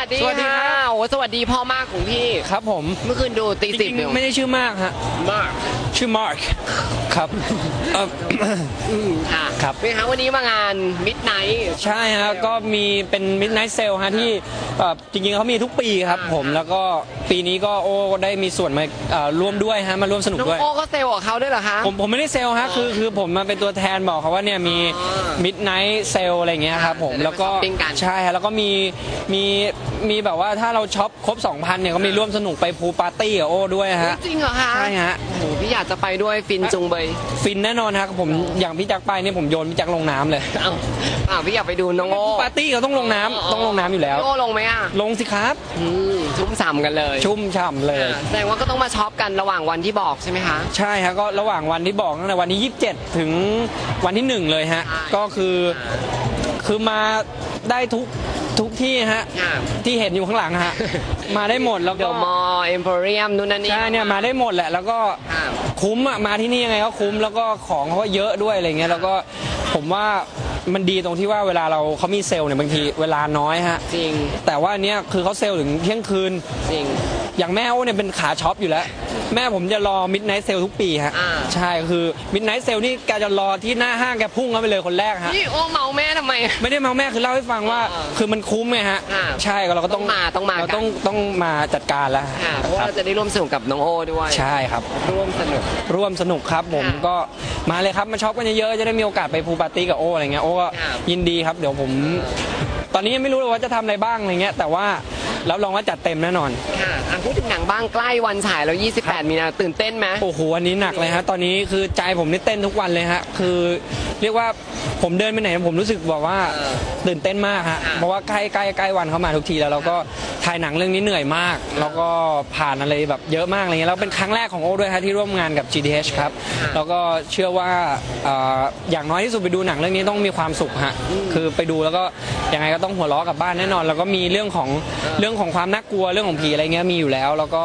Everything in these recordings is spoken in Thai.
วัสดีสวัสดีครับะโอ้สวัสดีพ่อมากของพี่ ครับผม เมื่อคืนดูตีจสิบริงเดี๋ยวๆไม่ได้ชื่อมากฮะ มากชื่อมาร์คครับเอ่อ อืมค่ะครับ เป็นคะวันนี้มางานมิดไนท์ ใช่ฮะ ก็มีเป็น Midnight Sale ฮะที่เอ่อจริงๆเขามีทุกปีครับผม แล้วก็ปีนี้ก็โอ้ได้มีส่วนมาเอ่อร่วมด้วยฮะ มาร่วมสนุกน้องด้วย โอ้ก็เซลล์กับเขาด้วยเหรอคะ ผมผมไม่ได้เซลล์ฮะ คือคือผมมาเป็นตัวแทนบอกเขาว่าเนี่ยมี อ๋อ Midnight Sale อะไรเงี้ยครับผม จะได้แล้วก็มาช้อปปิ้งกัน ใช่ฮะ แล้วก็มีมี มีแบบว่าถ้าเราช็อปครบ 2,000เนี่ยก็มีร่วมสนุกไปพูลปาร์ตี้กับโอ้ด้วยฮะ จริงเหรอคะใช่ฮะ โอ้โหพี่อยากจะไปด้วยฟินจุงเบยฟินแน่นอนครับผมอย่างพี่แจักรไปเนี่ยผมโยนพี่แจักรลงน้ำเลยเอ้าอ้าวพี่อยากไปดูน้องโอ้ปาร์ตี้เขาต้องลงน้ำต้องลงน้ำอยู่แล้วพี่โอ้ลงไหมอะลงสิครับอืมชุ่มฉ่ำกันเลยชุ่มฉ่ำเลย อ่าแสดงว่าก็ต้องมาช็อปกันระหว่างวันที่บอกใช่ไหมคะ ใช่ฮะก็ระหว่างวันที่บอกตั้งแต่วันที่ 27 ถึงวันที่ 1 เลยฮะ ใช่ ก็คือคือมาได้ทุก ทุกที่ฮะ ค่ะที่เห็นอยู่ข้างหลังฮะ มาได้หมดแล้วเดก็อะมอลล์เอ็มโพเรียมนู่นนั่นนี่ใช่เนี่ยมาได้หมดแหละ แล้วก็ค่ะ คุ้มอะมาที่นี่ยังไงก็คุ้มแล้วก็ของเขาก็เยอะด้วยอะไรเงี้ยแล้วก็ผมว่ามันดีตรงที่ว่าเวลาเราเขามีเซลล์เนี่ยบางทีเวลาน้อยฮะ จริงแต่ว่าอันเนี้ยคือเขาเซลล์ถึงเที่ยงคืน จริง อย่างแม่โอ้เนี่ยเป็นขาช็อปอยู่แล้ว แม่ผมจะรอมิดไนท์เซลทุกปีฮะอ่า ใช่คือมิดไนท์เซลนี่แกจะรอที่หน้าห้างแกพุ่งเข้าไปเลยคนแรกฮะ นี่โอ้เมาแม่ทำไม ไม่ได้เมาแม่คือเล่าให้ฟังว่าเออคือมันคุ้มไงฮะ อ่าใช่เราก็ต้องต้องมาต้องมาเรากันต้องต้องมาจัดการแล้วค่ะเพราะว่าคเราบจะได้ร่วมสนุกกับน้องโอ้ด้วย ใช่ครับ ร่วมสนุก ร่วมสนุกครับผมค่ะก็มาเลยครับมาช็อปกันเยอะๆจะได้มีโอกาสไปพูลปาร์ตี้กับโออะไรเงี้ยโอ้ก็ค่ะยินดีครับ เดี๋ยวผม ตอนนี้ยังไม่รู้เลยว่าจะทำอะไรบ้างอะไรเงี้ย แต่ว่ารับรองว่าจัดเต็มแน่นอน ค่ะอะพูดถึงหนังบ้างใกล้วันฉายแล้ว 28 มีนาตื่นเต้นไหม โอ้โหอันนี้หนักเลยฮะ ตอนนี้คือใจผมนี่เต้นทุกวันเลยฮะ คือเรียกว่าผมเดินไปไหนผมรู้สึกบอกว่าเออตื่นเต้นมากฮะ ค่ะ เพราะว่าใกล้ใกล้ใกล้วันเข้ามาทุกทีแล้วเราก็ถ่ายหนังเรื่องนี้เหนื่อยมาก แล้วก็ผ่านอะไรแบบเยอะมากอะไรเงี้ย แล้วเป็นครั้งแรกของโอ้ด้วยฮะที่ร่วมงานกับ GDH ครับ แล้วก็เชื่อว่าเอ่ออย่างน้อยที่สุดไปดูหนังเรื่องนี้ต้องมีความสุขฮะ คือไปดูแล้วก็ยังไงก็ต้องหัวเราะกลับบ้านแน่นอน แล้วก็มีเรื่องของเรื่องของความน่ากลัวเรื่องของผีอะไรเงี้ยมีอยู่แล้ว แล้วก็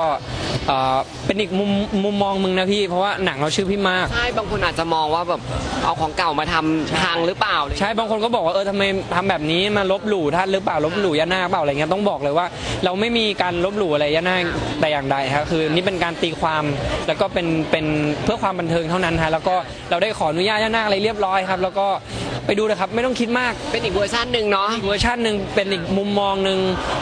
เอ่อเป็นอีกมุมมุมมองมึงนะพี่ เพราะว่าหนังเราชื่อพี่มาก ใช่บางคนอาจจะมองว่าแบบเอาของเก่ามาทำทางหรือเปล่าเลยใช่บางคนก็บอกว่าเออทำไมทำแบบนี้มาลบหลู่ท่านหรือเปล่าลบหลู่ย่านาคเปล่าอะไรเงี้ยต้องบอกเลยว่า เราไม่มีการลบหลู่อะไรย่านาคแต่อย่างใดครับคือนี่เป็นการตีความแล้วก็เป็นเป็นเพื่อความบันเทิงเท่านั้นฮะแล้วก็เราได้ขออนุญาตย่านาคอะไรเรียบร้อยครับ แล้วก็ ไปดูนะครับไม่ต้องคิดมากเป็นอีกเวอร์ชันหนึ่งเนาะอีกเวอร์ชันหนึ่งเป็นอีกมุมมองหนึ่ง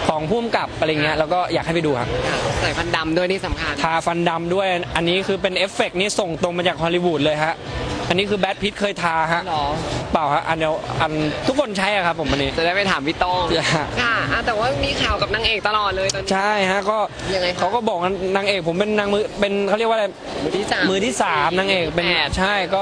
ของผู้กำกับอะไรเงี้ยแล้วก็อยากให้ไปดูครับค่ะใส่ฟันดำด้วยที่สำคัญ ทาฟันดำด้วยอันนี้คือเป็นเอฟเฟกต์นี่ส่งตรงมาจากฮอลลีวูดเลยฮะ อันนี้คือแบทพิทเคยทาฮะ หรอเปล่าฮะ อันเดียวอันทุกคนใช้อะครับผมอันนี้ จะได้ไปถามพี่โต้องใช่ค่ะอะ แต่ว่ามีข่าวกับนางเอกตลอดเลยตอนนี้ ใช่ฮะก็ยังไงคะ เขาก็บอกว่านางเอกผมเป็นนางมือเป็นเขาเรียกว่าอะไร มือที่สาม มือที่สามนางเอกเป็นแปดใช่ก็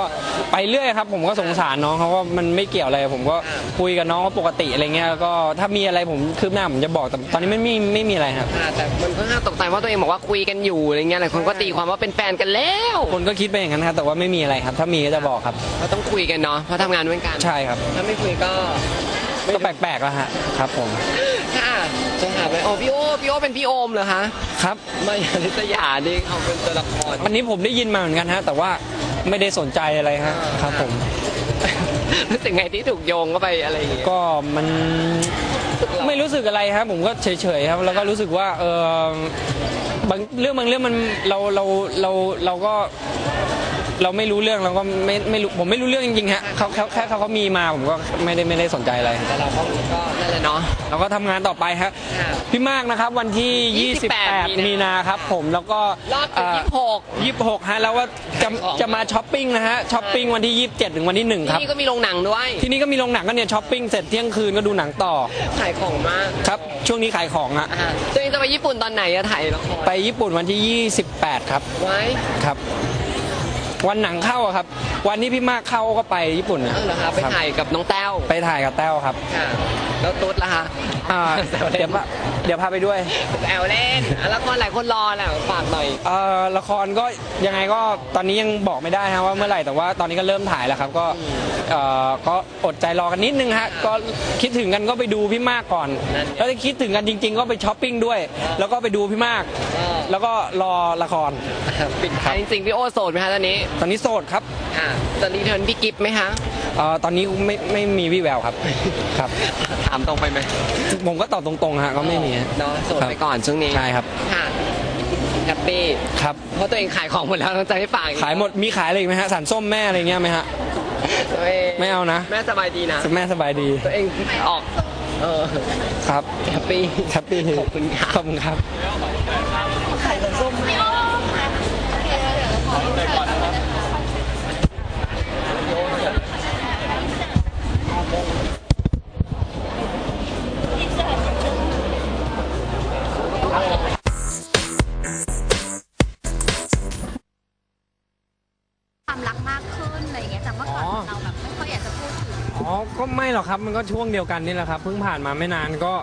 ไปเรื่อยครับ ผมก็สงสารน้องเขาว่ามันไม่เกี่ยวอะไร ผมก็อ่าคุยกับน้องเขาปกติอะไรเงี้ยแล้วก็ถ้ามีอะไรผมคืบหน้าผมจะบอกแต่ตอนนี้ไม่มีไม่มีอะไรครับ ค่ะแต่มันค่อนข้างตกใจว่าตัวเองบอกว่าคุยกันอยู่อะไรเงี้ยหลายคนก็ตีความว่าเป็นแฟนกันแล้ว คนก็คิดไปอย่างนั้นครับแต่ว่าไม่มีอะไรครับ ถ้ามีก็จะบอกครับ ก็ต้องคุยกันเนาะเพราะทำงานด้วยกันใช่ครับ ถ้าไม่คุยก็ก็แปลกๆแล้วฮะครับผมค่ะจะถามเลยอ๋อพี่โอพี่โอเป็นพี่โอมเหรอคะครับไม่อนิสยานี่เขาเป็นตัวละครวันนี้ผมได้ยินมาเหมือนกันฮะแต่ว่าไม่ได้สนใจอะไรฮะครับผมรู้สึกไงที่ถูกโยงเข้าไปอะไรอย่างเงี้ยก็มันไม่รู้สึกอะไรครับผมก็เฉยๆครับ แล้วก็รู้สึกว่าเออบางเรื่องบางเรื่องมันเราเราเราเราก็ เราไม่รู้เรื่องเราก็ไม่ไม่รู้ผมไม่รู้เรื่องจริงๆฮะเขาเขาแค่เขาเขามีมาผมก็ไม่ได้ไม่ได้สนใจอะไรแต่เราก็ก็นั่นแหละเนาะเราก็ทำงานต่อไปฮะค่ะ พี่มากนะครับวันที่ 28 28 มีนาครับผมแล้วก็รอดถึงเยี่สิบหกยี่สิบหกฮะแล้วว่าจะของ จะมาช้อปปิ้งนะฮะช้อปปิ้งวันที่ 27 ถึงวันที่ 1 ครับ ที่นี่ก็มีโรงหนังด้วยที่นี่ก็มีโรงหนังก็เนี่ยช้อปปิ้งเสร็จเที่ยงคืนก็ดูหนังต่อขายของมากครับ ช่วงนี้ขายของอะอ่าตัวเองจะไปญี่ปุ่นตอนไหนอะถ่ายละครไปญี่ปุ่นวันที่ 28 ครับไว้ครับ วันหนังเข้าอะครับ วันที่พี่มากเข้าก็ไปญี่ปุ่นนะเออเหรอคะไปถ่ายกับน้องแต้วไปถ่ายกับแต้วครับค่ะแล้วตุ๊ดล่ะคะอ่าแซวเล่นเดี๋ยวพาเดี๋ยวพาไปด้วย แอลเล่นอะละครหลายคนรอแหละฝากหน่อย เอ่อละครก็ยังไงก็ตอนนี้ยังบอกไม่ได้ฮะว่าเมื่อไหร่แต่ว่าตอนนี้ก็เริ่มถ่ายแล้วครับก็เอ่อก็อดใจรอกันนิดนึงฮะก็คิดถึงกันก็ไปดูพี่มากก่อน นั่นแล้วถ้าคิดถึงกันจริง ๆ ก็ไปช้อปปิ้งด้วย แล้วก็ไปดูพี่มาก แล้วก็รอละคร ปิดท้ายจริงๆพี่โอโสดไหมคะตอนนี้ตอนนี้โสดครับค่ะจะรีเทิร์นพี่กิฟต์ไหมคะ เอ่อตอนนี้ไม่ไม่มีวี่แววครับ ครับ ถามตรงไปไหมผมก็ตอบตรงๆฮะก็ไม่มีฮะ เนาะโสดครับ ไปก่อนช่วงนี้ใช่ครับ ค่ะแฮปปี้ครับ เพราะตัวเองขายของหมดแล้วต้องใจให้ฝากอีกขายหมดมีขายอะไรอีกไหมฮะสารส้มแม่อะไรเงี้ยไหมฮะ ตัวเองไม่เอานะ แม่สบายดีนะ แม่สบายดีตัวเองออก เออครับแฮปปี้ แฮปปี้ขอบคุณค่ะ ขอบคุณครับ หรอกครับมันก็ช่วงเดียวกันนี่แหละครับเพิ่งผ่านมาไม่นานก็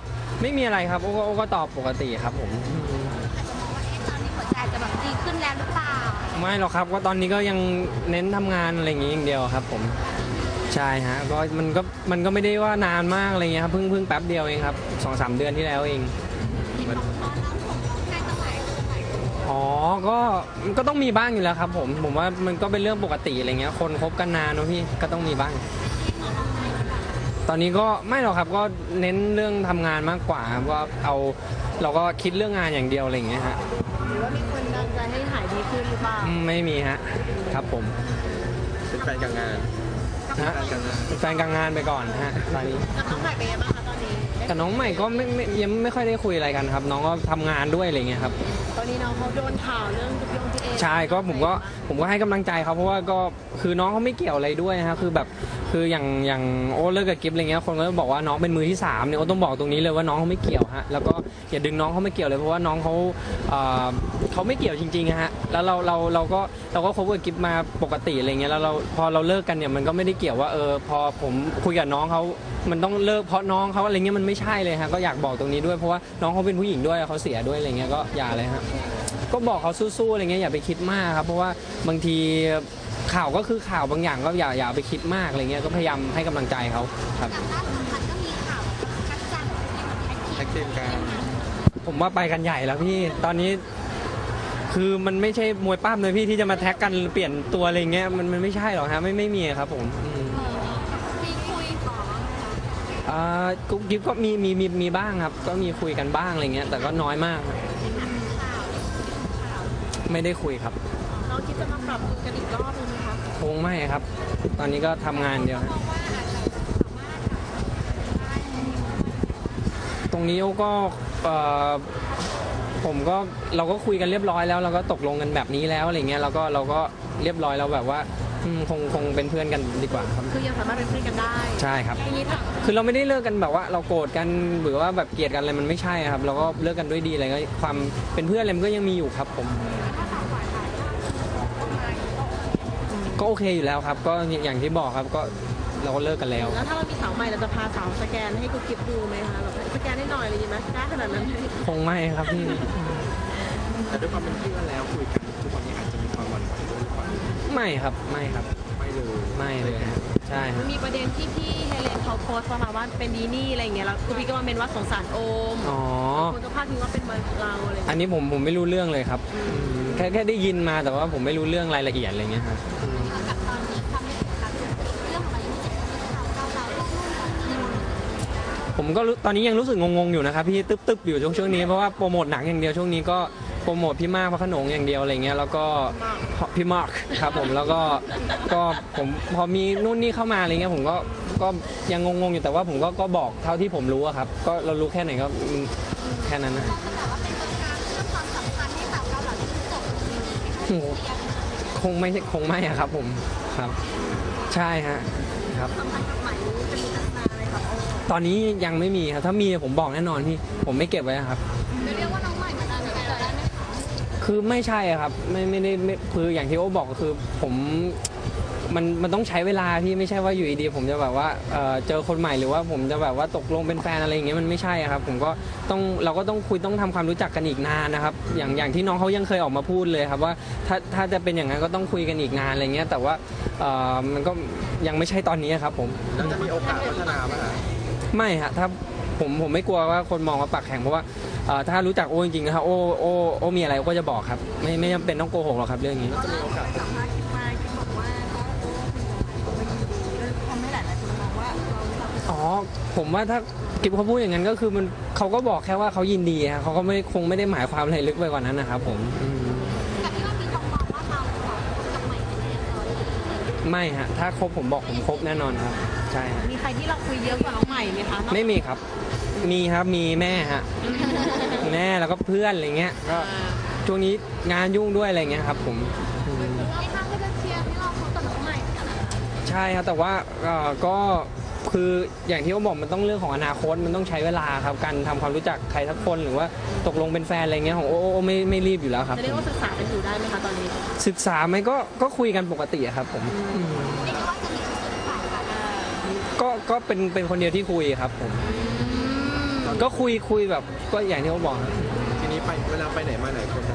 ไม่มีอะไรครับโอ้ก็โอ้ก็ตอบปกติครับผมอืมอาจจะมองว่าเอ๊ะตอนนี้หัวใจจะแบบดีขึ้นแล้วหรือเปล่า ไม่หรอกครับก็ตอนนี้ก็ยังเน้นทำงานอะไรอย่างงี้อย่างเดียวครับ ผมใช่ฮะก็มันก็มันก็ไม่ได้ว่านานมากอะไรเงี้ยครับเพิ่งเพิ่งแป๊บเดียวเองครับสองสามเดือนที่แล้วเองใกล้ตรงไหนตรงไหนอ๋อ ก็มันก็ต้องมีบ้างอยู่แล้วครับผม ผมว่ามันก็เป็นเรื่องปกติอะไรเงี้ย คนคบกันนานเนอะพี่ ก็ต้องมีบ้าง ตอนนี้ก็ไม่หรอกครับก็เน้นเรื่องทำงานมากกว่าครับว่าเอาเราก็คิดเรื่องงานอย่างเดียวอะไรอย่างเงี้ยฮะหรือว่ามีคนดังใจให้หายดีขึ้นหรือเปล่าอืมไม่มีฮะครับผมเป็นแฟนกับงานฮะเป็นแฟนกลางงานไปก่อนฮะตอนนี้ กับน้องใหม่เป็นยังไงบ้างคะตอนนี้กับน้องใหม่ก็ไม่ไม่ยังไม่ค่อยได้คุยอะไรกันครับ น้องก็ทำงานด้วยอะไรเงี้ยครับ ตอนนี้น้องเขาโดนข่าวเรื่องยงพี่เอใช่ก็ผมก็ผมก็ให้กำลังใจเขาเพราะว่าก็คือน้องเขาไม่เกี่ยวอะไรด้วยนะฮะคือแบบคืออย่างอย่างโอ้เลิกกับกิฟอะไรเงี้ยคนก็บอกว่าน้องเป็นมือที่สามเนี่ยโอ้ต้องบอกตรงนี้เลยว่าน้องเขาไม่เกี่ยวฮะแล้วก็อย่าดึงน้องเขาไม่เกี่ยวเลยเพราะว่าน้องเขาเอ่อเขาไม่เกี่ยวจริงๆฮะแล้วเราเราเราก็เราก็คบกับกิฟมาปกติอะไรเงี้ยแล้วเราพอเราเลิกกันเนี่ยมันก็ไม่ได้เกี่ยวว่าเออพอผมคุยกับน้องเขามันต้องเลิกเพราะน้องเขาอะไรเงี้ยมันไม่ใช่เลยฮะก็อยากบอกตรงนี้ด้วยเพราะว่าน้องเขาเป็นผู้หญิงด้วยเขาเสียด้วยอะไรเงี้ยก็อย่าเลยฮะก็บอกเขาสู้ๆอะไรเงี้ยอย่าไปคิดมากครับเพราะว่าบางที ข่าวก็คือข่าวบางอย่างก็อย่าอย่าไปคิดมากอะไรเงี้ยก็พยายามให้กำลังใจเขาครับจากล่าสุดพันก็มีข่าวกัจจังที่มันแท็กทีแท็กทีมกันผมว่าไปกันใหญ่แล้วพี่ตอนนี้ คือมันไม่ใช่มวยป้ามเลยพี่ที่จะมาแท็กกันเปลี่ยนตัวอะไรเงี้ยมันมันไม่ใช่หรอกฮะไม่ไม่มีครับผมอืม มีคุยต่ออ่ากุ๊กกิ๊บก็มีมีมีมีบ้างครับ ก็มีคุยกันบ้างอะไรเงี้ยแต่ก็น้อยมากครับไม่ได้คุยครับเรา คิดจะมาปรับกันอีกรอบนึงไหมคะคงไม่ครับ ตอนนี้ก็ทำงานเดียวฮะตรงนี้ก็เอ่อผมก็เราก็คุยกันเรียบร้อยแล้ว เราก็ตกลงกันแบบนี้แล้วอะไรเงี้ยเราก็เราก็เรียบร้อยแล้วแบบว่าอืมคงคงเป็นเพื่อนกันดีกว่าครับคือยังสามารถเป็นเพื่อนกันได้ใช่ครับ ทีนี้ถ้าคือเราไม่ได้เลิกกันแบบว่าเราโกรธกันหรือว่าแบบเกลียดกันอะไรมันไม่ใช่ครับ เราก็เลิกกันด้วยดีอะไรก็ความเป็นเพื่อนอะไรมันก็ยังมีอยู่ครับผม ก็โอเคอยู่แล้วครับ ก็อย่างที่บอกครับก็เราก็เลิกกันแล้ว แล้วถ้าเรามีสาวใหม่เราจะพาสาวสแกนให้กูกิฟดูไหมคะแบบสแกนให้หน่อยอะไรอย่างงี้ไหมได้ขนาดนั้นไหมคงไม่ครับพี่ แต่ด้วยความเป็นเพื่อนแล้วคุยกันทุกวันนี้อาจจะมีความหวั่นไหวด้วยหรือเปล่าไม่ครับไม่ครับ ไม่เลยไม่เลยฮะใช่คมัรับนมีประเด็นที่พี่เฮเลนเขาโพสต์มาว่าเป็นดีนี่อะไรอย่างเงี้ยแล้วคือพี่ก็มาเมนว่าสงสารโอมอ๋อ คนก็พาดพิงว่าเป็นเราอะไรอย่างอันเงี้ยนี้ผมผมไม่รู้เรื่องเลยครับอืมแค่แค่ได้ยินมาแต่ว่าผมไม่รู้เรื่องรายละเอียดอะไรเงี้ยครับอืมกับ ผมก็รู้ตอนนี้ยังรู้สึกงงๆอยู่นะครับพี่ตึ๊บตึ๊บอยู่ช่วงช่วงนี้เพราะว่าโปรโมทหนังอย่างเดียวช่วงนี้ก็โปรโมทพี่มากพระโขนงอย่างเดียวอะไรเงี้ยแล้วก็พี่มาร์คครับผมแล้วก็ก็ผมพอมีนู่นนี่เข้ามาอะไรเงี้ยผมก็ก็ยังงงๆอยู่แต่ว่าผมก็ก็บอกเท่าที่ผมรู้อะครับ ก็เรารู้แค่ไหนก็อืมแค่นั้นนะแต่ว่าเป็นตัวกลางเรื่องความสัมพันธ์ให้สาวเกาเหลาที่จบลงดีไหมคะโอ้โหคงไม่คงไม่อะครับผมครับ ใช่ฮะครับ สัมพันธ์กับใหม่นี้จะมีพัฒนาอะไรครับโอตอนนี้ยังไม่มีครับ ถ้ามีผมบอกแน่นอนพี่ผมไม่เก็บไว้ครับ จะเรียกว่าน้องใหม่เหมือนกันเลยได้ไหมคะคือไม่ใช่อะครับ ไม่ไม่ได้ไม่คืออย่างที่โอ้บอกก็คือผมมันมันต้องใช้เวลาที่ไม่ใช่ว่าอยู่ดีๆผมจะแบบว่าเอ่อเจอคนใหม่หรือว่าผมจะแบบว่าตกลงเป็นแฟนอะไรอย่างเงี้ยมันไม่ใช่อะครับ ผมก็ต้องเราก็ต้องคุยต้องทำความรู้จักกันอีกนานนะครับ อย่างอย่างที่น้องเขายังเคยออกมาพูดเลยครับว่าถ้าถ้าจะเป็นอย่างนั้นก็ต้องคุยกันอีกนานอะไรเงี้ยแต่ว่าเอ่อมันก็ยังไม่ใช่ตอนนี้ครับผม แล้วจะมีโอกาสพัฒนาไหมอะ ไม่ฮะถ้าผมผมไม่กลัวว่าคนมองว่าปากแข็งเพราะว่าเอ่อถ้ารู้จักโอ้จริงๆนะครับโอ้โอ้โอ้มีอะไรโอ้ก็จะบอกครับ ไม่ไม่จำเป็นต้องโกหกหรอกครับเรื่องนี้ จะมีโอกาสมาคิดมาคิดบอกว่าถ้าโอ้คุณจะไปดีก็คอมเมนผมว่าถ้ากิฟเขาพูดอย่างนั้นก็คือมันเขาก็บอกแค่ว่าเขายินดีฮะเขาก็ไม่คงไม่ได้หมายความอะไรลึกไปกว่านั้นนะครับผมอืม ไม่ฮะถ้าครบผมบอกผมครบแน่นอนครับ ใช่ฮะมีใครที่เราคุยเยอะกว่าน้องใหม่ไหมคะไม่มีครับ มีครับมีแม่ฮะแม่แล้วก็เพื่อนอะไรเงี้ยก็ช่วงนี้งานยุ่งด้วยอะไรเงี้ยครับ ผมอืมไอ้ข้างก็จะเชียร์ให้เราคบกับน้องใหม่เหมือนกันนะใช่ครับแต่ว่าเอ่อก็ คืออย่างที่เขาบอกมันต้องเรื่องของอนาคตมันต้องใช้เวลาครับการทำความรู้จักใครสักคนหรือว่าตกลงเป็นแฟนอะไรเงี้ยของโอ้โอ้ไม่ไม่รีบอยู่แล้วครับจะเรียกว่าศึกษากันอยู่ได้ไหมคะตอนนี้ศึกษาไหมก็ก็คุยกันปกติอะครับผมอืมไอ้ที่ว่าจะมีสุดฝ่ายกันก็ก็เป็นเป็นคนเดียวที่คุยครับผมก็คุยคุยแบบก็อย่างที่เขาบอกครับ ทีนี้ไปเวลาไปไหนมาไหนคนจะ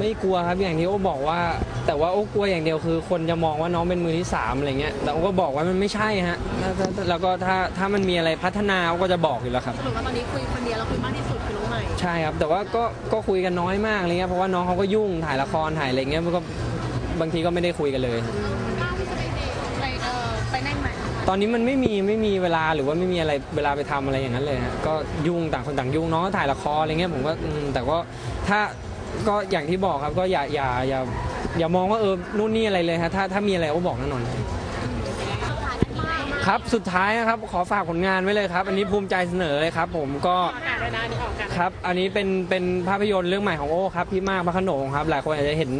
ไม่กลัวครับอย่างที่โอ้บอกว่า แต่ว่าโอ้กลัวอย่างเดียวคือ คนจะมองว่าน้องเป็นมือที่สามอะไรเงี้ยแต่โอ้ก็บอกว่ามันไม่ใช่ฮะแล้วแล้วแล้วก็ถ้าถ้ามันมีอะไรพัฒนาโอ้ก็จะบอกอยู่แล้วครับ สรุปว่าตอนนี้คุยคนเดียวแล้วคุยมากที่สุดคือน้องใหม่ ใช่ครับ แต่ว่าก็ก็คุยกันน้อยมากอะไรเงี้ยเพราะว่าน้องเขาก็ยุ่งถ่ายละครถ่ายอะไรเงี้ยมันก็บางทีก็ไม่ได้คุยกันเลย บ้างที่จะไปเดทไปเออไปนั่นไหมตอนนี้มันไม่มีไม่มีเวลาหรือว่าไม่มีอะไรเวลาไปทำอะไรอย่างนั้นเลยฮะก็ยุ่งต่างคนต่างยุ่งน้องก็ถ่ายละครอะไรเงี้ยผมก็อืมแต่ก็ถ้า ก็อย่างที่บอกครับก็อย่าอย่าอย่าอย่ามองว่าเออนู่นนี่อะไรเลยฮะถ้าถ้ามีอะไรก็บอกแน่นอนครับสุดท้ายนะครับขอฝากผลงานไว้เลยครับ อันนี้ภูมิใจเสนอเลยครับ ผมก็ครับอันนี้เป็นเป็นภาพยนตร์เรื่องใหม่ของโอ้ครับพี่มากพระขนงครับ หลายคนอาจจะเห็น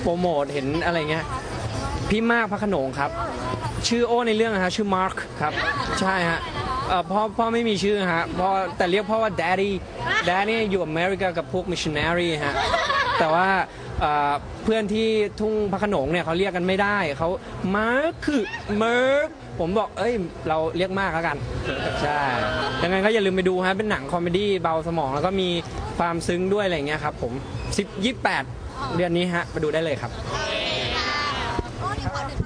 โปรโมทเห็นอะไรเงี้ยพี่มากพระขนงครับ ชื่อโอ้ในเรื่องนะฮะชื่อมาร์คครับใช่ฮะ เอ่อพ่อพ่อไม่มีชื่อฮะพ่อแต่เรียกพ่อว่า daddy daddy อยู่อเมริกากับพวก missionary ฮะแต่ว่าเอ่อเพื่อนที่ทุ่งพระโขนงเนี่ยเขาเรียกกันไม่ได้เขามาคือมาร์ผมบอกเอ้ยเราเรียกมากแล้วกัน ใช่ยังไงก็อย่าลืมไปดูฮะเป็นหนังคอมเมดี้เบาสมองแล้วก็มีความซึ้งด้วยอะไรอย่างเงี้ยครับผม10 28 เดือนนี้ฮะมาดูได้เลยครับก็ดีกว่าหนึ่ง